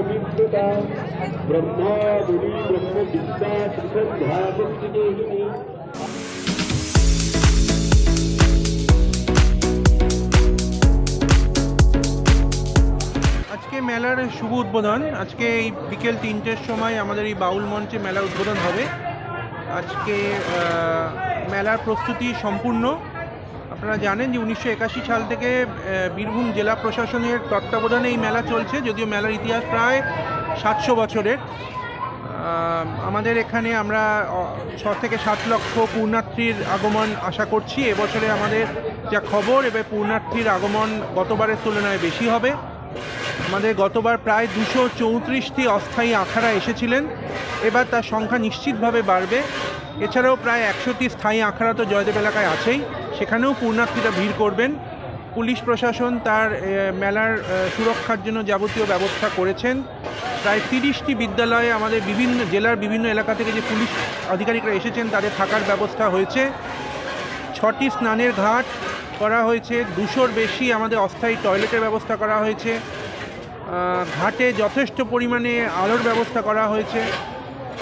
পবিত্রতা ব্রহ্মা মুনি ব্রহ্ম বিদ্যা শ্রদ্ধা ভক্তিদেহিনী আজকে মেলার শুভ উদ্বোধন। আজকে এই বিকেল তিনটের সময় আমাদের এই বাউল মঞ্চে মেলার উদ্বোধন হবে। আজকে মেলার প্রস্তুতি সম্পূর্ণ। আপনারা জানেন যে উনিশশো একাশি সাল থেকে বীরভূম জেলা প্রশাসনের তত্ত্বাবধানে এই মেলা চলছে। যদিও মেলার ইতিহাস প্রায় সাতশো বছরের। আমাদের এখানে আমরা ছ থেকে সাত লক্ষ পূর্ণার্থীর আগমন আশা করছি। এবছরে আমাদের যা খবর, এবার পূর্ণার্থীর আগমন গতবারের তুলনায় বেশি হবে। আমাদের গতবার প্রায় দুশো চৌত্রিশটি অস্থায়ী আখাড়া এসেছিলেন। এবার তার সংখ্যা নিশ্চিতভাবে বাড়বে। এছাড়াও প্রায় একশোটি স্থায়ী আখাড়া তো জয়দেব এলাকায় আছেই। সেখানেও পূর্ণার্থীরা ভিড় করবেন। পুলিশ প্রশাসন তার মেলার সুরক্ষার জন্য যাবতীয় ব্যবস্থা করেছেন। প্রায় তিরিশটি বিদ্যালয়ে আমাদের বিভিন্ন জেলার বিভিন্ন এলাকা থেকে যে পুলিশ আধিকারিকরা এসেছেন, তাদের থাকার ব্যবস্থা হয়েছে। ছটি স্নানের ঘাট করা হয়েছে, দুশোর বেশি আমাদের অস্থায়ী টয়লেটের ব্যবস্থা করা হয়েছে। ঘাটে যথেষ্ট পরিমাণে আলোর ব্যবস্থা করা হয়েছে।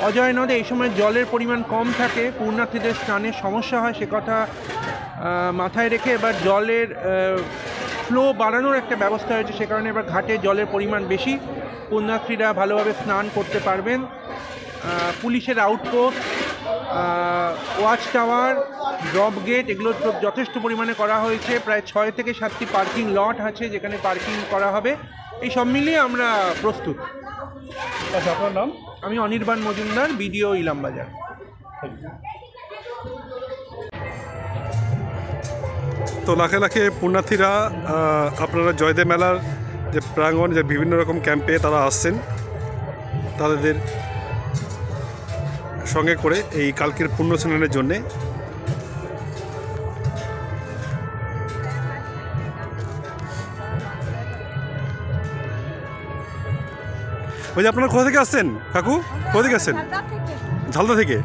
অজয় নদে এই সময় জলের পরিমাণ কম থাকে পূর্ণার্থীদের স্নানের সমস্যা হয়, সে কথা মাথায় রেখে এবার জলের ফ্লো বাড়ানোর একটা ব্যবস্থা হয়েছে, সে কারণে এবার ঘাটে জলের পরিমাণ বেশি। পুণ্যার্থীরা ভালোভাবে স্নান করতে পারবেন। পুলিশের outpost watch tower drop gate এগুলো যথেষ্ট পরিমাণে করা হয়েছে। প্রায় ছয় থেকে সাতটি পার্কিং লট আছে যেখানে পার্কিং করা হবে। এই সব মিলিয়ে আমরা প্রস্তুত। আচ্ছা আপনার নাম? আমি অনির্বাণ মজুমদার বিডিও ইলামবাজার। তো লাখে লাখে পুণ্যার্থীরা আপনারা জয়দেব মেলার যে প্রাঙ্গণ যে বিভিন্ন রকম ক্যাম্পে তারা আসছেন তাদের সঙ্গে করে এই কালকের পুণ্য স্নানের জন্যে ওই যে আপনারা কোথা থেকে আসছেন? কাকু কোথা থেকে আসছেন? ঝালদা থেকে।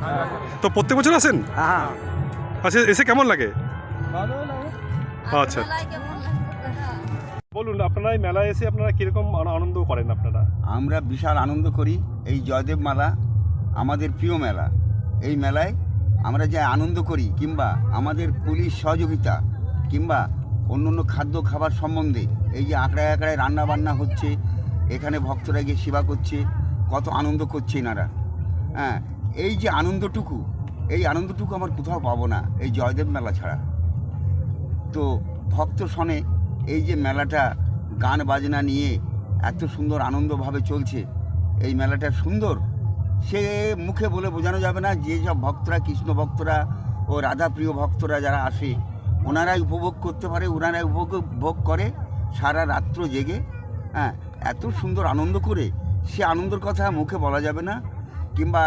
তো প্রত্যেক বছর আসেন? হ্যাঁ। আচ্ছা এসে কেমন লাগে? আচ্ছা। বলুন আপনারা এই মেলায় এসে আপনারা কীরকম আন- আনন্দ করেন আপনারা? আমরা বিশাল আনন্দ করি এই জয়দেব মেলা আমাদের প্রিয় মেলা। এই মেলায় আমরা যে আনন্দ করি কিংবা আমাদের পুলিশ সহযোগিতা কিংবা অন্য অন্য খাদ্য খাবার সম্বন্ধে এই যে আঁকড়ায় আঁকড়ায় রান্না বান্না হচ্ছে এখানে ভক্তরা গিয়ে সেবা করছে, কত আনন্দ করছে এনারা। হ্যাঁ এই যে আনন্দটুকু, এই আনন্দটুকু আমার কোথাও পাবো না, এই জয়দেব মেলা ছাড়া। তো ভক্ত শনে এই যে মেলাটা গান বাজনা নিয়ে এত সুন্দর আনন্দভাবে চলছে, এই মেলাটা সুন্দর, সে মুখে বলে বোঝানো যাবে না, যে সব ভক্তরা, কৃষ্ণ ভক্তরা ও রাধাপ্রিয় ভক্তরা যারা আসে, ওনারাই উপভোগ করতে পারে, ওনারাই উপভোগ করে সারা রাত্র জেগে হ্যাঁ এত সুন্দর আনন্দ করে সে আনন্দের কথা মুখে বলা যাবে না। কিংবা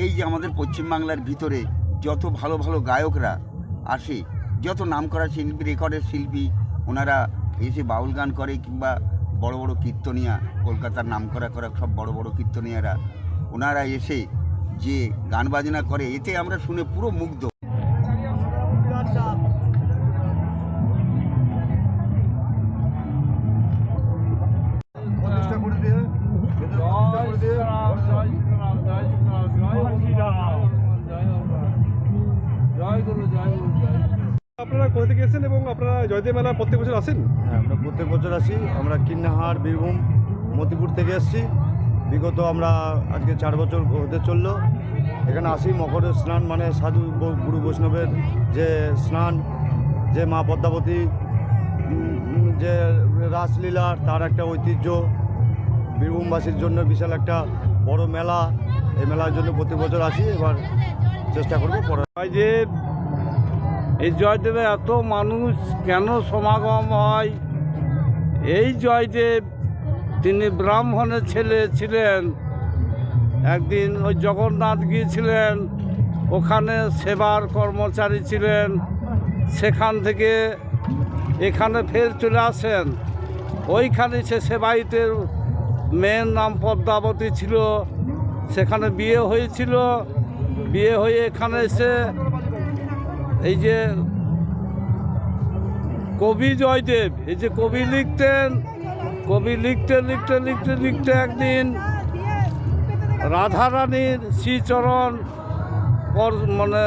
এই যে আমাদের পশ্চিমবাংলার ভিতরে যত ভালো ভালো গায়করা আসে, যত নাম করা শিল্পী, রেকর্ডের শিল্পী, ওনারা এসে বাউল গান করে কিংবা বড় বড় কীর্তনিয়া, কলকাতার নামকরা করা সব বড় বড় কীর্তনিয়ারা, ওনারা এসে যে গান বাজনা করে, এতে আমরা শুনে পুরো মুগ্ধ। কোথা থেকে এসেছেন এবং আপনারা জয়দেব মেলা প্রত্যেক বছর আসেন? হ্যাঁ আমরা প্রত্যেক বছর আসি। আমরা কিন্নাহার বীরভূম মতিপুর থেকে এসেছি। বিগত আমরা আজকে চার বছর হতে চলল। এখানে আসি মকরের স্নান মানে সাধু গুরু বৈষ্ণবের যে স্নান যে মা পদ্মাবতী যে রাসলীলা তার একটা ঐতিহ্য। বীরভূমবাসীর জন্য বিশাল একটা বড় মেলা। এই মেলার জন্য প্রতি বছর আসি। এবার চেষ্টা করব পরে জয়দেব এই জয়দেবে এত মানুষ কেন সমাগম হয়? এই জয়দেব, তিনি ব্রাহ্মণের ছেলে ছিলেন। একদিন ওই জগন্নাথ গিয়েছিলেন, ওখানে সেবার কর্মচারী ছিলেন। সেখান থেকে এখানে ফের চলে আসেন। ওইখানে সে সেবাইতের মেয়ের নাম পদ্মাবতী ছিল। সেখানে বিয়ে হয়েছিল। বিয়ে হয়ে এখানে এসে এই যে কবি জয়দেব, এই যে কবি লিখতেন, কবি লিখতে লিখতে লিখতে লিখতে একদিন রাধারানীর শ্রীচরণ মানে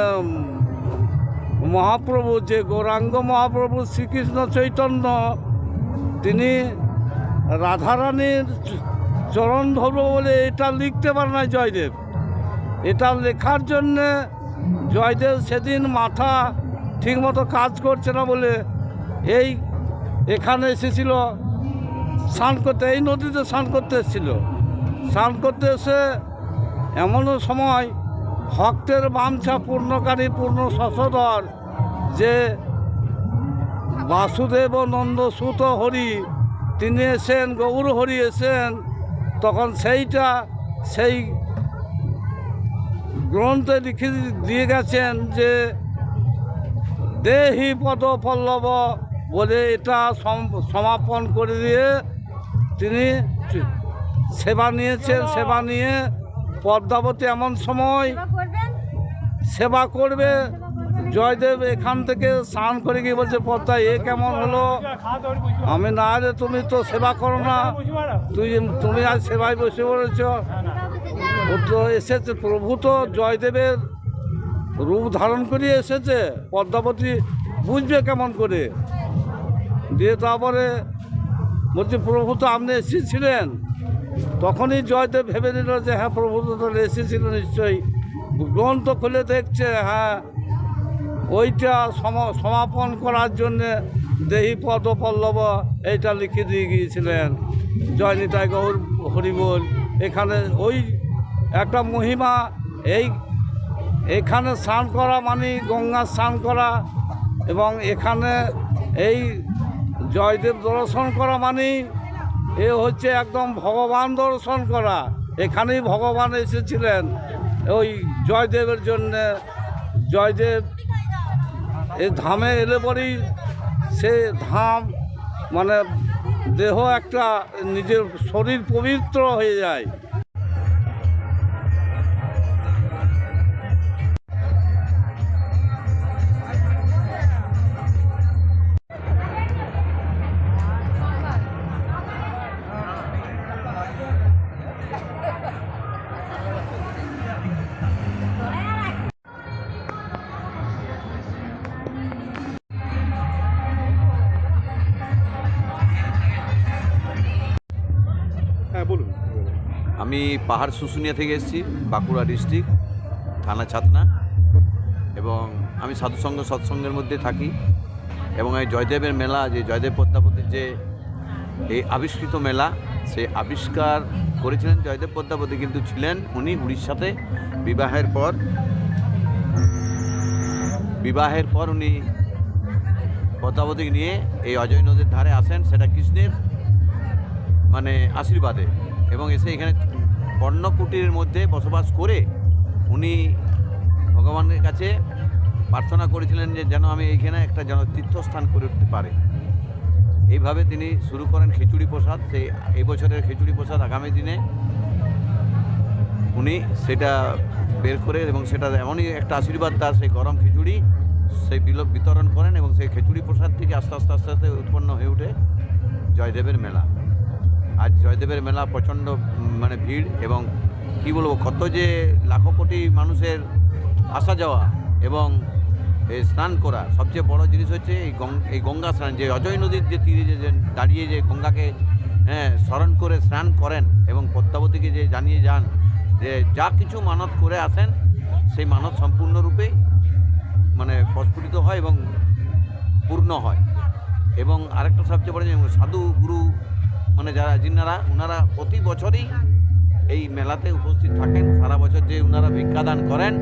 মহাপ্রভু, যে গৌরাঙ্গ মহাপ্রভু শ্রীকৃষ্ণ চৈতন্য, তিনি রাধারানীর চরণ ধরব বলে এটা লিখতে পারে না জয়দেব। এটা লেখার জন্যে জয়দেব সেদিন মাথা ঠিকমতো কাজ করছে না বলে এই এখানে এসেছিল, স্নান করতে, এই নদীতে স্নান করতে এসেছিল। স্নান করতে এসে এমনও সময় ভক্তের বাঞ্ছা পূর্ণকারী, পূর্ণ শশধর যে বাসুদেব ও নন্দ সুত হরি, তিনি এসেন, গৌর হরি এসেন, তখন সেইটা, সেই গ্রন্থে লিখে দিয়ে গেছেন যে দেহি পদ পল্লব বলে এটা সম- সমাপন করে দিয়ে তিনি সেবা নিয়েছেন সেবা নিয়ে পদ্মাবতী এমন সময় সেবা করবে। জয়দেব এখান থেকে স্নান করে গিয়ে বলছে পদ্মা এ কেমন হলো? আমি না রে তুমি তো সেবা করো না। তুই তুমি আজ সেবায় বসে পড়েছ। এসেছে প্রভু তো জয়দেবের রূপ ধারণ করে এসেছে। পদ্মাবতী বুঝবে কেমন করে? দিয়ে তারপরে বলছি প্রভু তো আপনি এসেছিলেন? তখনই জয়দেব ভেবে নিল যে হ্যাঁ প্রভু তো তাহলে এসেছিল নিশ্চয়ই। গ্রন্থ খুলে দেখছে হ্যাঁ ওইটা সম- সমাপন করার জন্যে দেহি পদ পল্লব এইটা লিখে দিয়ে গিয়েছিলেন। জয় নিতাই গৌর হরিবোল এখানে ওই একটা মহিমা, এই এখানে স্নান করা মানে গঙ্গা স্নান করা এবং এখানে এই জয়দেব দর্শন করা মানে এ হচ্ছে একদম ভগবান দর্শন করা। এখানেই ভগবান এসেছিলেন ওই জয়দেবের জন্যে। জয়দেব এই ধামে এলে পরেই সে ধাম মানে দেহ একটা নিজের শরীর পবিত্র হয়ে যায়। পাহাড় শুশুনিয়া থেকে এসেছি, বাঁকুড়া ডিস্ট্রিক্ট, থানা ছাতনা। এবং আমি সাধুসঙ্গ সৎসঙ্গের মধ্যে থাকি। এবং এই জয়দেবের মেলা, যে জয়দেব পদ্মাবতীর যে এই আবিষ্কৃত মেলা সে আবিষ্কার করেছিলেন জয়দেব পদ্মাবতী, কিন্তু ছিলেন উনি উড়িষ্যাতে বিবাহের পর। বিবাহের পর উনি পদ্মাবতীকে নিয়ে এই অজয় নদীর ধারে আসেন, সেটা কৃষ্ণের মানে আশীর্বাদে। এবং এসে এখানে কর্ণকুটির মধ্যে বসবাস করে উনি ভগবানের কাছে প্রার্থনা করেছিলেন যে যেন আমি এইখানে একটা যেন তীর্থস্থান করে উঠতে পারে। এইভাবে তিনি শুরু করেন খিচুড়ি প্রসাদ। সেই এই বছরের খিচুড়ি প্রসাদ আগামী দিনে উনি সেটা বের করে এবং সেটা এমনই একটা আশীর্বাদ তার, সেই গরম খিচুড়ি সেই বিল বিতরণ করেন এবং সেই খিচুড়ি প্রসাদ থেকে আস্তে আস্তে আস্তে আস্তে উৎপন্ন হয়ে ওঠে জয়দেবের মেলা। আজ জয়দেবের মেলা প্রচণ্ড মানে ভিড় এবং কি বলব, কত যে লাখো কোটি মানুষের আসা যাওয়া এবং স্নান করা, সবচেয়ে বড় জিনিস হচ্ছে এই এই গঙ্গা স্নান, যে অজয় নদীর যে তীরে যে দাঁড়িয়ে যে গঙ্গাকে হ্যাঁ স্মরণ করে স্নান করেন এবং পদ্মাবতীকে যে জানিয়ে যান যে যা কিছু মানত করে আসেন, সেই মানত সম্পূর্ণরূপে মানে প্রস্ফুটিত হয় এবং পূর্ণ হয়। এবং আরেকটা সবচেয়ে বড় সাধু গুরু মানে যারা যিনারা ওনারা প্রতি বছরই এই মেলাতে উপস্থিত থাকেন। সারা বছর যে ওনারা ভিক্ষাদান করেন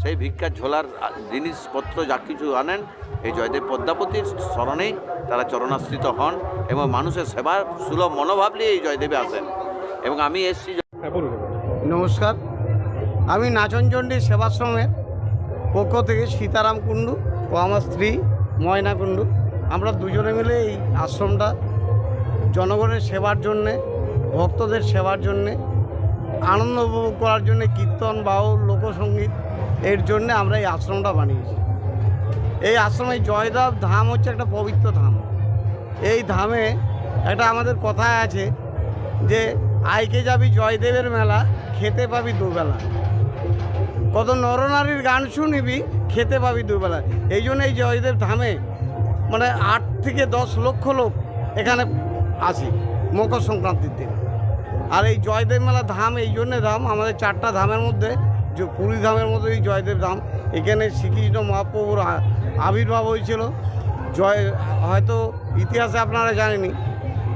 সেই ভিক্ষার ঝোলার জিনিসপত্র যা কিছু আনেন এই জয়দেব পদ্মাপতির স্মরণেই তারা চরণাশ্রিত হন এবং মানুষের সেবার সুলভ মনোভাব নিয়ে এই জয়দেবে আসেন। এবং আমি এসেছি হ্যাঁ নমস্কার। আমি নাচনচণ্ডী সেবাশ্রমের পক্ষ থেকে সীতারাম কুণ্ডু ও আমার স্ত্রী ময়না কুণ্ডু। আমরা দুজনে মিলে এই আশ্রমটা জনগণের সেবার জন্যে, ভক্তদের সেবার জন্যে, আনন্দ উপভোগ করার জন্যে কীর্তন, বাউল, লোকসঙ্গীত, এর জন্যে আমরা এই আশ্রমটা বানিয়েছি। এই আশ্রমে জয়দেব ধাম হচ্ছে একটা পবিত্র ধাম। এই ধামে একটা আমাদের কথায় আছে যে, আইকে যাবি জয়দেবের মেলা, খেতে পাবি দুবেলা। কত নরনারীর গান শুনিবি, খেতে পাবি দুবেলা। এই জন্য এই জয়দেব ধামে মানে আট থেকে দশ লক্ষ লোক এখানে আসে, মকর সংক্রান্তির দিন। আর এই জয়দেব মেলা ধাম, এই জন্যে ধাম, আমাদের চারটা ধামের মধ্যে, যে পুরী ধামের মধ্যে এই জয়দেব ধাম, এখানে শ্রীকৃষ্ণ মহাপ্রভুর আবির্ভাব হয়েছিল। জয়, হয়তো ইতিহাসে আপনারা জানেনি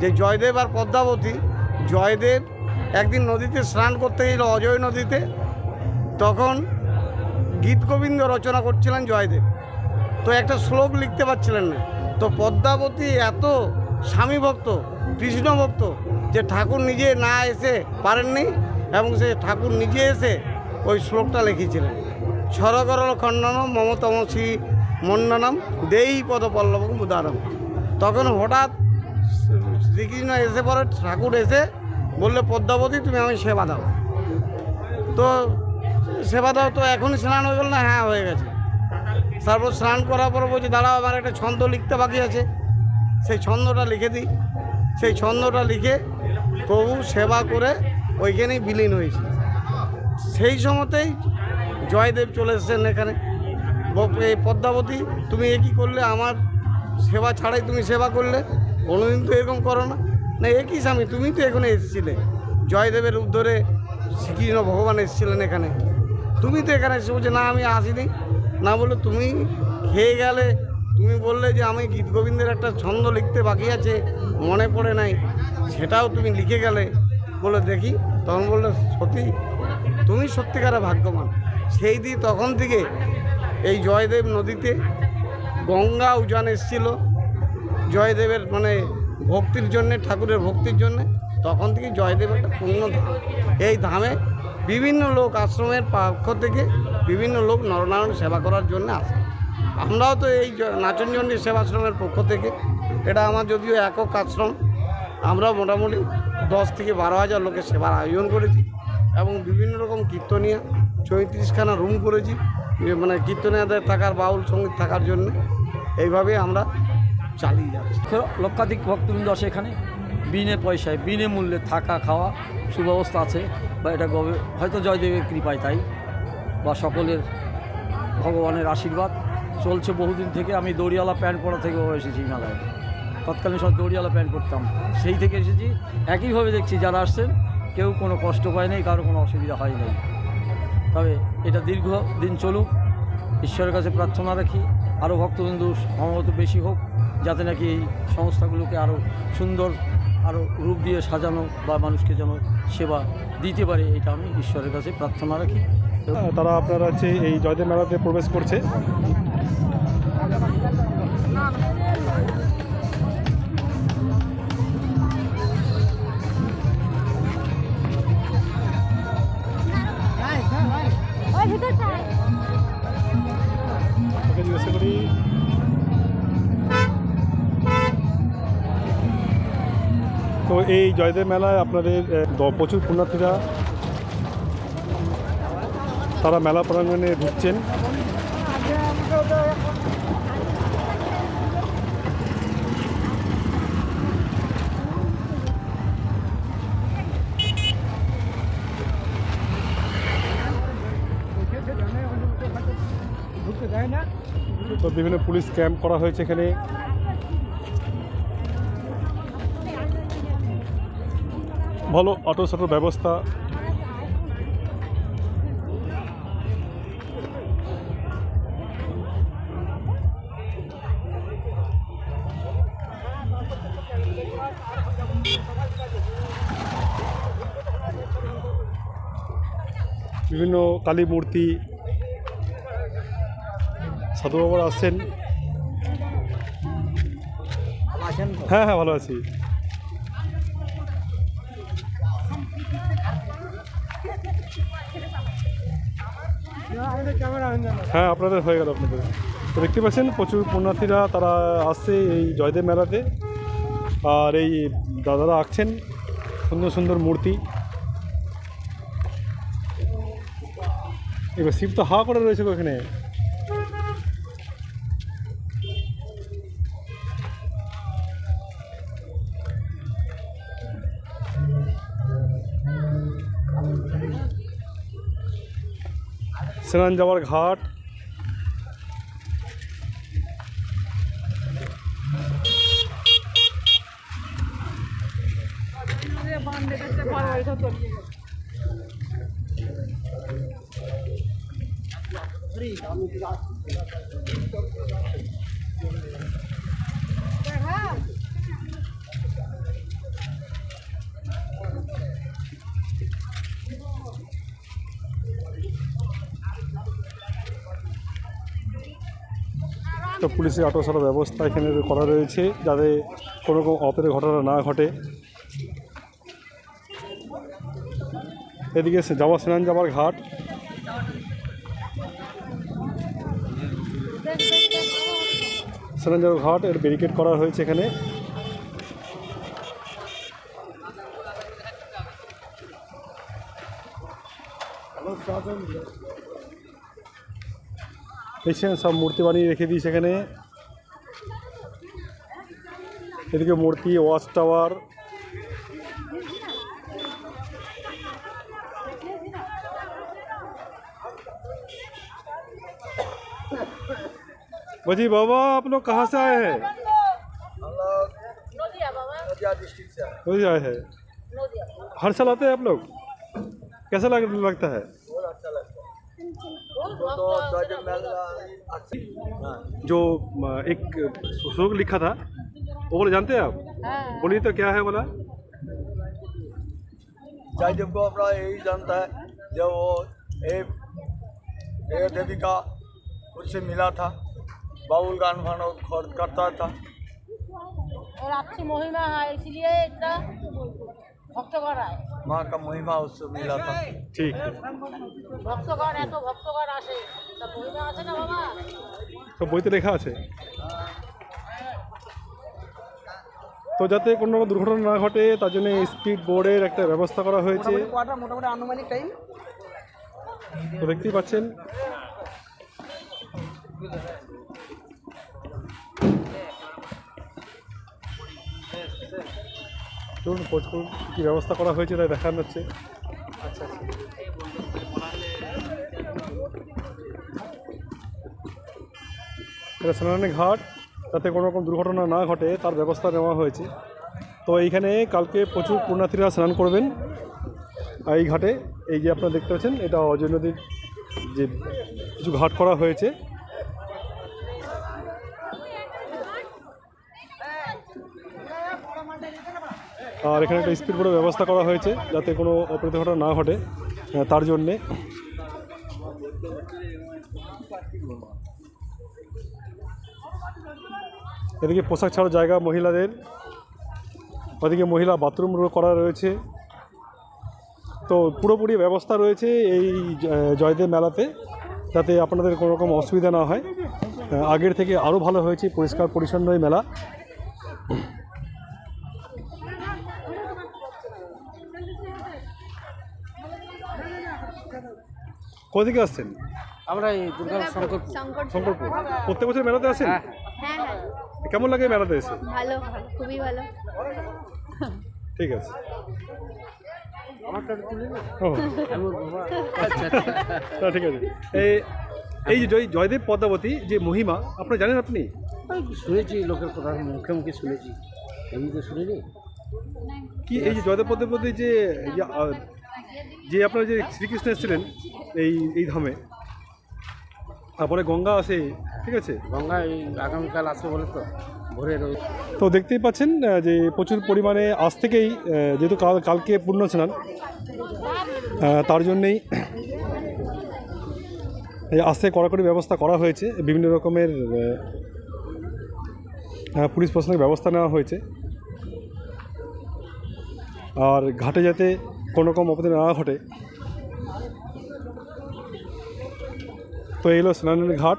যে জয়দেব আর পদ্মাবতী, জয়দেব একদিন নদীতে স্নান করতে গেল অজয় নদীতে, তখন গীত গোবিন্দ রচনা করছিলেন জয়দেব। তো একটা শ্লোক লিখতে পারছিলেন না। তো পদ্মাবতী এত স্বামী ভক্ত, কৃষ্ণ ভক্ত, যে ঠাকুর নিজে না এসে পারেননি এবং সে ঠাকুর নিজে এসে ওই শ্লোকটা লিখেছিলেন। সরগরল খণ্ডন মমতম শ্রী মন্ডনম দেই পদ পল্লব উদারম তখন হঠাৎ শ্রীকৃষ্ণ এসে পরে ঠাকুর এসে বললে, পদ্মাবতী, তুমি আমি সেবা দাও। তো সেবা দাও তো এখনই স্নান হয়ে গেল না? হ্যাঁ হয়ে গেছে। তারপর স্নান করার পর বলছি, দাঁড়াও, আমার একটা ছন্দ লিখতে বাকি আছে। সেই ছন্দটা লিখে দিই। সেই ছন্দটা লিখে প্রভু সেবা করে ওইখানেই বিলীন হয়েছে। সেই সময়তেই জয়দেব চলে এসেছেন এখানে। এই পদ্মাবতী, তুমি এ কী করলে? আমার সেবা ছাড়াই তুমি সেবা করলে। কোনোদিন তো এরকম করো না। না একই স্বামী? তুমি তো এখানে এসেছিলে। জয়দেবের উদ্ধরে শ্রীকৃষ্ণ ভগবান এসেছিলেন এখানে। তুমি তো এখানে এসে বলছে, না, আমি আসিনি। না বলে, তুমি খেয়ে গেলে তুমি বললে যে আমি গীত গোবিন্দের একটা ছন্দ লিখতে বাকি আছে, মনে পড়ে নাই, সেটাও তুমি লিখে গেলে, বলে দেখি, তখন বললে সত্যি তুমি সত্যিকারে ভাগ্যবান। সেই দিয়ে তখন থেকে এই জয়দেব নদীতে গঙ্গা উজান এসেছিল, জয়দেবের মানে ভক্তির জন্যে, ঠাকুরের ভক্তির জন্যে, তখন থেকে জয়দেব একটা পূর্ণ ধাম। এই ধামে বিভিন্ন লোক আশ্রমের পক্ষ থেকে বিভিন্ন লোক নরনারায়ণ সেবা করার জন্য আসে। আমরাও তো এই নাচনচণ্ডী সেবাশ্রমের পক্ষ থেকে, এটা আমার যদিও একক আশ্রম আমরা মোটামুটি দশ থেকে বারো হাজার লোকের সেবার আয়োজন করেছি এবং বিভিন্ন রকম কীর্তনিয়া, চৌত্রিশখানা রুম করেছি মানে কীর্তনিয়াদের থাকার, বাউল সংগীত থাকার জন্য, এইভাবে আমরা চালিয়ে যাচ্ছি। লক্ষাধিক ভক্তবৃন্দ আসে এখানে, বিনে পয়সায়, বিনে মূল্যে থাকা, খাওয়া, সুব্যবস্থা আছে, বা এটা গবে- হয়তো জয়দেবের কৃপায় তাই, বা সকলের ভগবানের আশীর্বাদ। চলছে বহুদিন থেকে আমি দড়িয়ালা প্যান্ট পরা থেকেও এসেছি হিমালয়ে। তৎকালীন সব দড়িয়ালা প্যান্ট পরতাম। সেই থেকে এসেছি। একইভাবে দেখছি যারা আসছেন, কেউ কোনো কষ্ট পায় নাই, কারও কোনো অসুবিধা হয় নাই। তবে এটা দীর্ঘ দিন চলুক। ঈশ্বরের কাছে প্রার্থনা রাখি। আরও ভক্তবিন্দু সম্ভবত বেশি হোক, যাতে নাকি এই সংস্থাগুলোকে আরও সুন্দর আরও রূপ দিয়ে সাজানো বা মানুষকে যেন সেবা দিতে পারে, এটা আমি ঈশ্বরের কাছে প্রার্থনা রাখি। তারা আপনারা হচ্ছে এই জয়দেব মেলাতে প্রবেশ করছে। তো এই জয়দেব মেলায় আপনাদের প্রচুর পুণ্যার্থীরা তারা মেলা প্রাঙ্গণে ঢুকছেন। বিভিন্ন পুলিশ ক্যাম্প করা হয়েছে এখানে। ভালো অটো শটোর ব্যবস্থা। বিভিন্ন কালী মূর্তি সাধু বাবার আসছেন হ্যাঁ হ্যাঁ ভালো আছি। হ্যাঁ আপনাদের হয়ে গেল আপনাদের। তো দেখতে পাচ্ছেন, প্রচুর পুণ্যার্থীরা তারা আসছে এই জয়দেব মেলাতে। আর এই দাদারা আঁকছেন সুন্দর সুন্দর মূর্তি। এবার শিব তো হাওয়া করে রয়েছে গো যাওয়ার ঘাট পুলিশের আটো সারা ব্যবস্থা এখানে করা রয়েছে যাতে কোনো রকম অপের ঘটনা না ঘটে। এদিকে যাওয়া স্নান যাওয়ার ঘাট। স্নান যাওয়ার ঘাট, এর ব্যারিকেড করা হয়েছে এখানে। দেখছেন সব মূর্তি বানিয়ে রেখে দিয়েছে এখানে এদিকে মূর্তি ওয়াচ টাওয়ার बजी बाबा आप लोग कहाँ से आए हैं नदिया आए हैं हर साल आते हैं आप लोग कैसा लग, लगता है जो एक श्लोक लिखा था वो बोले जानते हैं आप? हाँ। बोलिए तो क्या है बोला? जयदेव को अपना यही जानता है जब वो एक देवी का उससे मिला था बाबुल गान भान करता था। और आपकी मोहिमा हाँ, है इसलिए इतना माँ का महिमा उससे मिला था ठीक है ভক্তগণ এত ভক্তগণ আসে তা মহিমা আছে না বাবা তো বইতে লেখা আছে তো যাতে কোনো রকম দুর্ঘটনা না ঘটে তার জন্য স্পিড বোর্ডের একটা ব্যবস্থা করা হয়েছে মোটামুটি আনুমানিক টাইম তো দেখতেই পাচ্ছেন চলুন খোঁজ করুন, কী ব্যবস্থা করা হয়েছে তাই দেখানো হচ্ছে। এটা স্নানের ঘাট যাতে কোনো রকম দুর্ঘটনা না ঘটে, তার ব্যবস্থা নেওয়া হয়েছে। তো এইখানে কালকে প্রচুর পুণ্যার্থীরা স্নান করবেন এই ঘাটে। এই যে আপনারা দেখতে পাচ্ছেন, এটা অজয় নদীর যে কিছু ঘাট করা হয়েছে। আর এখানে একটা স্পিড বোর্ডের ব্যবস্থা করা হয়েছে যাতে কোনো অপ্রীত ঘটনা না ঘটে তার জন্যে। এদিকে পোশাক ছাড়ার জায়গা মহিলাদের, ওদিকে মহিলা বাথরুম করা রয়েছে। তো পুরোপুরি ব্যবস্থা রয়েছে এই জয়দেব মেলাতে, যাতে আপনাদের কোনো রকম অসুবিধা না হয়। আগের থেকে আরও ভালো হয়েছে পরিষ্কার পরিচ্ছন্ন এই মেলা। কোদিকে আসছেন? আমরা এই দুর্গা শঙ্কর শঙ্করপুর। প্রত্যেক বছর মেলাতে আসেন? হ্যাঁ হ্যাঁ। কেমন লাগে মেলাতে এসে? ভালো খুবই ভালো। ঠিক আছে। ও না, ঠিক আছে। এই এই যে জয়দেব পদ্মাবতী যে মহিমা আপনারা জানেন আপনি? শুনেছি লোকের কথা মুখে মুখে শুনেছি এমনিতে শুনিনি কি এই যে জয়দেব পদ্মাবতী যে যে, আপনারা যে শ্রীকৃষ্ণ এসেছিলেন এই এই ধামে তারপরে গঙ্গা আসে ঠিক আছে? গঙ্গা এই আগামীকাল আসবে বলে তো ভোরের তো দেখতেই পাচ্ছেন যে প্রচুর পরিমাণে আজ থেকেই যেহেতু কাল কালকে পূর্ণ স্নান তার জন্যেই এই আসতে কড়াকড়ি ব্যবস্থা করা হয়েছে। বিভিন্ন রকমের পুলিশ প্রশাসনিক ব্যবস্থা নেওয়া হয়েছে। আর ঘাটে যাতে কোনো রকম অপদে না ঘটে তো এই হলো স্নানের ঘাট।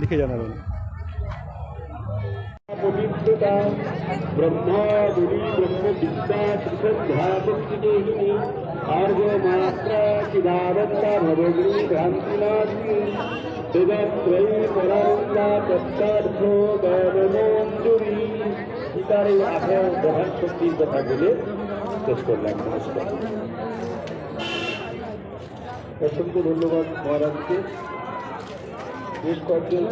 লিখে জানাবেন। পবিত্রতা ব্রহ্মা দেবী ব্রহ্ম বিদ্যা ত্রিশদ্ধাপত্রিকেহিনী আর্যমাত্রা চিদানন্দা ভবগুরু ভ্রান্তিনাশিনী দেবত্রয়ী তত্তার্থ সীতার এই শক্তির কথা বলে শেষ করলাম নমস্কার অসংখ্য ধন্যবাদ, মহারাজকে। বেশ কয়েকজন